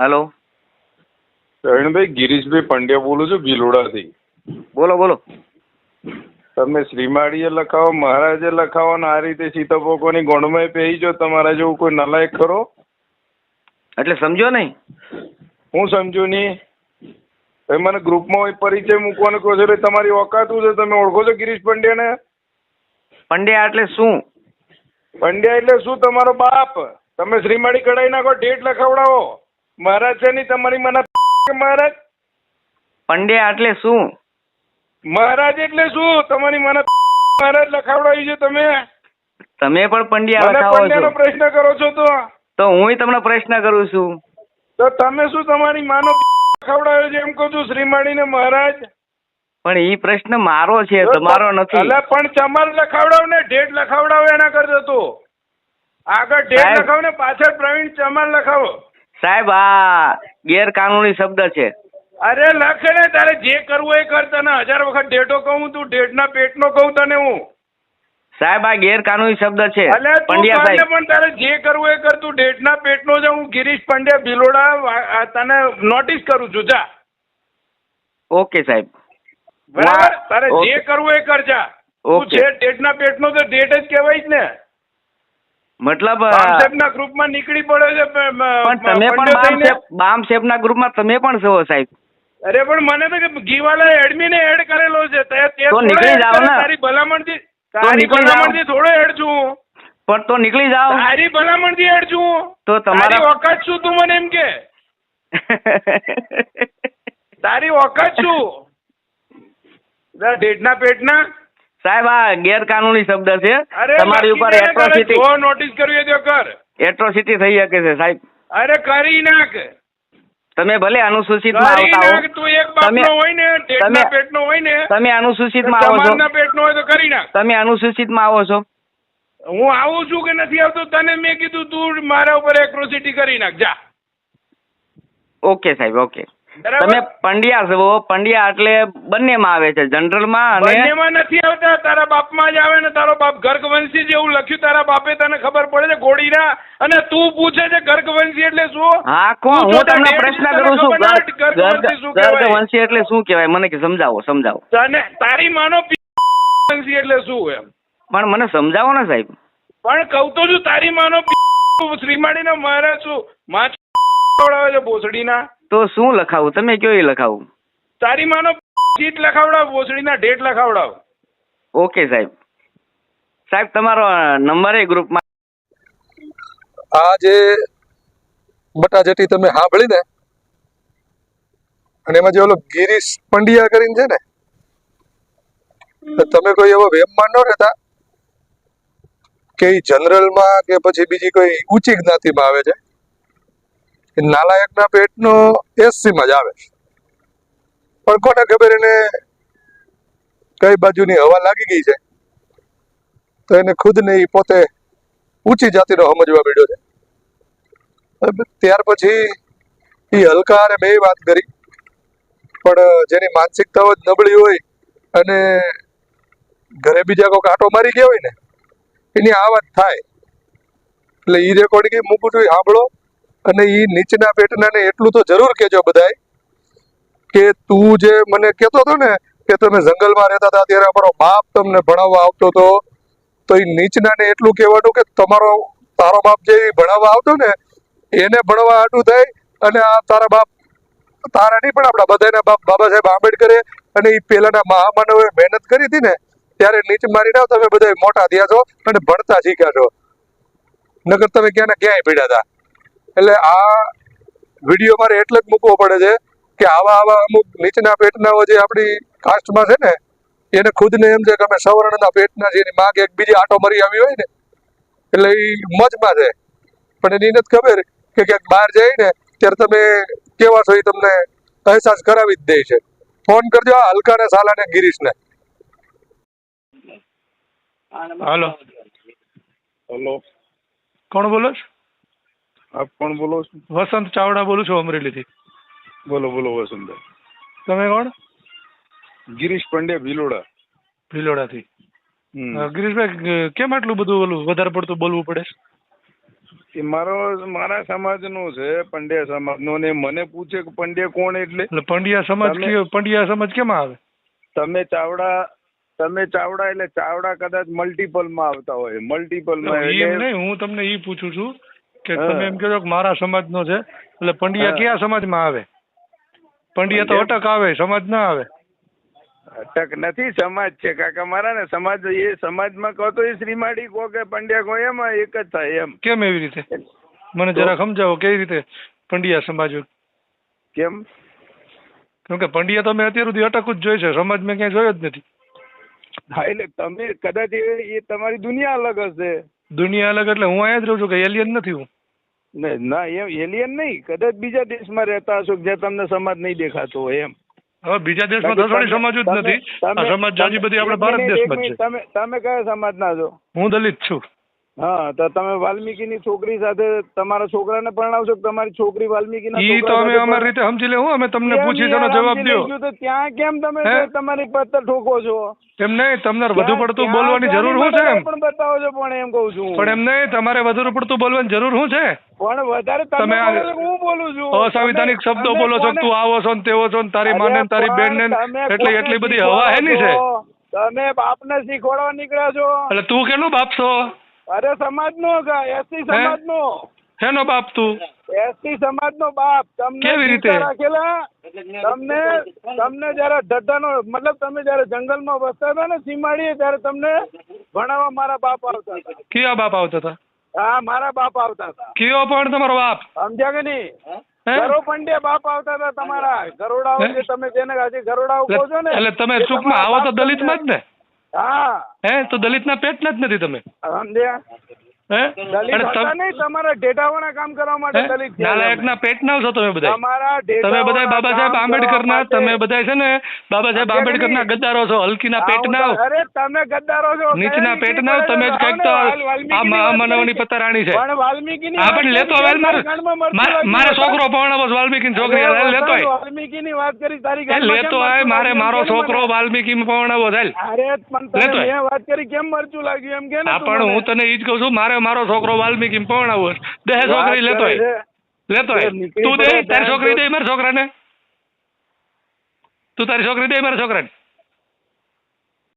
Hello. Pravinbhai Girishbhai Pandya બોલું છું ભીલોડાથી. બોલો બોલો. તમે શ્રીમાળીએ લખાવો મહારાજે લખાવો ને આ રીતે સીતાપોકોની ગોંડમાં પહેરી જો તમારા જેવું કોઈ નલાયક ખરો? એટલે સમજો નહીં? હું સમજુ નહીં. તમે મને ગ્રુપમાં પરિચય મૂકવાનો કહો છો એટલે તમારી ઓકાત શું છે? તમે ઓળખો છો ગિરીશ પંડ્યાને? પંડ્યા એટલે શું? પંડ્યા એટલે શું? તમારો બાપ. તમે શ્રીમાળી કઢાઈ નાખો ડેટ લખાવડાવો. મહારાજ છે ની તમારી મને મહારાજ? પંડ્યા એટલે શું? મહારાજ એટલે શું? તમારી મને મહારાજ લખાવડાવી છે તમે. તમે પણ પંડ્યા લખાવો છો. પ્રશ્ન કરો છો તો. તો હું તમને પ્રશ્ન કરું છું. તો તમે શું તમારી માનો ખવડાવ્યો છે એમ કહું છું શ્રીમાળીને મહારાજ? પણ ઈ પ્રશ્ન મારો છે તમારો નથી. એટલે પણ ચમર લખાવડાવ ને ડેટ લખાવડાવ એના કરતો તું. આગળ સાહેબ. લખાવ ને પાછળ પ્રવીણ ચમર લખાવો. સાહેબ આ ગેરકાનૂની શબ્દ છે. અરે લખ ને તારે જે કરવું એ કર તને. હજાર વખત ડેટો કહું તું ડેટના પેટનો કહું તને હું. સાહેબ આ ગેરકાનૂની શબ્દ છે. પંડ્યા સાહેબ. પણ તારે જે કરવું એ કર તું ડેટના પેટનો છે હું ગિરીશ પંડ્યા ભિલોડા તને નોટિસ કરું છું. જા. ઓકે સાહેબ. બરાબર? તારે જે કરવું એ કર જા. તું. છે ડેટના પેટનો તો ડેટ જ કહેવાય જ ને. મતલબ અ, બામસેબના ગ્રુપમાં નીકળી પડ્યો છે પણ તમે પણ બામ થઈને. શેપ બામ શેપના ગ્રુપમાં તમે પણ છો સાહેબ. અરે પણ મને તો કે ગીવાલા એડમીને એડ કરેલો છે તે તે તો નીકળી જાવ ને. તારી ભલામણથી તારી. ભલામણથી થોડો એડ છું. પણ તો નીકળી જાવ તારી ભલામણથી એડ છું. તો તમારી ઓકાત શું તું મને એમ કે? તારી ઓકાત શું? ડેટના પેટના? સાહેબ આ ગેરકાનૂની શબ્દ છે. તમારી ઉપર એટ્રોસિટી જો નોટિસ કરવી તો કર. એટ્રોસિટી થઈ શકે છે સાહેબ. અરે કરી નાખ. તમે ભલે અનુસૂચિતમાં આવતા હો. તું એક બાપનો હોય ને તમે- પેટનો હોય ને તમે અનુસૂચિતમાં આવો છો. પેટનો હોય તો કરી નાખ. તમે અનુસૂચિતમાં આવો છો. હું આવું છું કે નથી આવતો? તને મેં કીધું તું મારા ઉપર એક્રોસિટી કરી નાખ. જા. ઓકે સાહેબ ઓકે? તમે પંડ્યા છો પંડ્યા એટલે બંનેમાં આવે છે જનરલમાં અને બંનેમાં નથી આવતા તારા બાપમાં જ આવે ને તારો બાપ ગર્ગવંશી જેવું લખ્યું તારા બાપે તને ખબર પડે છે ઘોડીના અને તું પૂછે છે ગર્ગવંશી એટલે શું? હા કોણ? હું તમને પ્રશ્ન કરું છું ગર્ગવંશી એટલે શું કહેવાય? મને કે સમજાવો સમજાવો. તને તારી માનો વંશી એટલે શું એમ? પણ મને સમજાવો ને સાહેબ. પણ કહું તો છું તારી માનો શ્રીમાળીના મહારાજ શું માછ ખવડાવે છે ભોસડીના. તો શું લખાવું? તમે કયો એ લખાવું? તારી માનો સીટ લખાવડાવ ભોસડીના ડેટ લખાવડાવ. ઓકે સાહેબ. સાહેબ તમારો નંબર એ ગ્રુપમાં. આ જે બટાજટી તમે સાંભળી ને અને એમાં જે ઓલો ગિરીશ પંડ્યા કરીને છે ને તમે કોઈ એવો વેમમાં ન રહેતા કે જનરલમાં કે પછી બીજી કોઈ ઊંચી જ્ઞાતિમાં આવે છે? નાલાયકના પેટનો એસસીમાં જ આવે પણ કોને ખબર એને કઈ બાજુની હવા લાગી ગઈ છે? તો એને ખુદને એ પોતે ઊંચી જાતિનો સમજવા મળ્યો છે. ત્યાર પછી એ હલકા અને બે વાત કરી. પણ જેની માનસિકતાઓ જ નબળી હોય અને ઘરે બીજા કોઈક કાંટો મારી ગયા હોય ને, એની આ વાત થાય. એટલે એ રેકોર્ડિંગ મૂકું છું સાંભળો. અને એ નીચના પેટના ને એટલું તો જરૂર કેજો બધાય કે તું જે મને કહેતો હતો ને કે તમે જંગલમાં રહેતા હતા ત્યારે અમારો બાપ તમને ભણાવવા આવતો હતો, તો એ નીચના ને એટલું કહેવાનું કે તમારો, તારો બાપ જે ભણાવવા આવતો ને, એને ભણવા આટું થાય અને આ તારા બાપ, તારા નહીં પણ આપણા બધાના બાપ બાબા સાહેબ આંબેડકરે અને એ પહેલાના મહામાનવે મહેનત કરી હતી ને, ત્યારે નીચ મારી મારીને તમે બધા મોટા થયા છો અને ભણતા શીખ્યા છો. નગર તમે ક્યાં ને ક્યાંય પીડ્યા હતા. એટલે આ વીડિયો મારે એટલે જ મૂકવો પડે છે કે આવા આવા અમુક નીચના પેટનાઓ જે આપણી કાસ્ટમાં છે ને એને ખુદને એમ છે કે અમે સવર્ણના પેટના છે એની માગ એક બીજી આટો મરી આવી હોય ને એટલે એ મજમાં છે. પણ એની નથી ખબર કે ક્યાંક બહાર જાય ને ત્યારે તમે કેવા છો એ તમને અહેસાસ કરાવી જ દે છે. ફોન કરજો આ ને સાલાને ગિરીશને. હાલો. હલો. કોણ બોલો છો? આપ કોણ બોલો છો? વસંત ચાવડા બોલું છું અમરેલીથી. બોલો બોલો વસંતભાઈ તમે કોણ? ગિરીશ પંડ્યા ભીલોડા. ભીલોડા થી ગિરીશભાઈ કેમ આટલું બધું ઓલું વધારે પડતું બોલવું પડે એ મારો મારા સમાજનો છે પંડ્યા સમાજનો ને મને પૂછે કે પંડ્યા કોણ એટલે? પંડ્યા સમાજ પંડ્યા સમાજ કેમ આવે? તમે ચાવડા તમે ચાવડા એટલે ચાવડા કદાચ મલ્ટિપલમાં આવતા હોય. મલ્ટિપલમાં હું તમને ઈ પૂછું છું કે તમે એમ કહો કે મારા સમાજનો છે એટલે પંડ્યા. કયા સમાજમાં આવે? પંડ્યા તો અટક આવે સમાજ ના આવે. અટક નથી સમાજ છે કાકા મારા ને સમાજ એ સમાજમાં કહો તો એ શ્રીમાળી કહો કે પંડ્યા કહો એમાં એક જ થાય એમ. કેમ એવી રીતે? મને જરા સમજાવો કેવી રીતે પંડ્યા સમાજ કેમ? કેમ કે પંડ્યા તો મેં અત્યાર સુધી અટક જ જોઈ છે સમાજ મેં ક્યાંય જોયો જ નથી. હા એટલે તમે કદાચ એ એ તમારી દુનિયા અલગ હશે. દુનિયા અલગ એટલે હું અહીંયા જ રહું છું કે એલિયન નથી હું? ને એમ એલિયન નહીં. કદાચ બીજા દેશમાં રહેતા હશો જ્યાં તમને સમાજ નહીં દેખાતો હોય એમ. હવે બીજા દેશમાં ધસવાળી સમાજ જ નથી. આ સમાજ જાજી બધી આપણે ભારત દેશમાં છે. તમે તમે કયા સમાજના છો? હું દલિત છું. હા તો તમે વાલ્મીકીની છોકરી સાથે તમારા છોકરાને પરણાવશો તમારી છોકરી વાલ્મીકીના ઈ તો અમે અમારી રીતે સમજી લેવું અમે તમને પૂછી તેનો જવાબ દો તો ત્યાં કેમ તમે તમારી પત્તર ઠોકો છો? એમ નહીં તમને વધુ પડતું બોલવાની જરૂર શું છે એમ? પણ બતાવો છો પણ એમ કહું છું. પણ એમ નહીં તમારે વધુ પડતું બોલવાની જરૂર શું છે? પણ વધારે તમે હું બોલું છું. અસાંવિધાનિક શબ્દો બોલો છો તું આવો છો ને તેવો છો ને તારી માને તારી બેન ને એટલી એટલી બધી હવા હેની છે? તમે બાપ તમે બાપને શીખવાડવા નીકળ્યા છો. એટલે તું કેટલું બાપ છો? અરે સમાજનો એસટી સમાજનો. શેનો બાપ તું? એસટી સમાજનો બાપ. તમને કેવી રીતે? રાખેલા? તમને તમને જયારે ઢઢાનો મતલબ તમે જયારે જંગલમાં વસતા હતા ને સીમાડીએ ત્યારે તમને ભણાવવા મારા બાપ આવતા હતા. કયો બાપ આવતા હતા? હા મારા બાપ આવતા હતા. કયો પણ તમારો બાપ? સમજ્યા કે નહીં? ગરો પંડ્યા બાપ આવતા હતા તમારા. ગરોડાઓ હે? જે તમે જેને આજે ગરોડાઓ કહો છો ને એટલે તમે ટૂંકમાં આવો તો દલિતમાં જ ને. હા. હે તો દલિતના પેટના જ નથી તમે? સમજ્યા? મારે. છોકરો પરણાવો છે વાલ્મીકીની છોકરી લેતો વસંત, આય. વાલ્મીકીની વાત કરી તારી લેતો આય મારે મારો ને છોકરો વાલ્મીકી પરણાવો ચાલ અરે પણ લેતો વાત કરી કેમ મરચું લાગ્યું એમ કે ને પણ હું તને ઈ જ કહું છું મારે મારો છોકરો વાલ્મીકી પરણાવો. દેહ છોકરી લેતો લેતો તું દે તારી છોકરી દે મારા છોકરાને. તું તારી છોકરી દે મારા છોકરાને.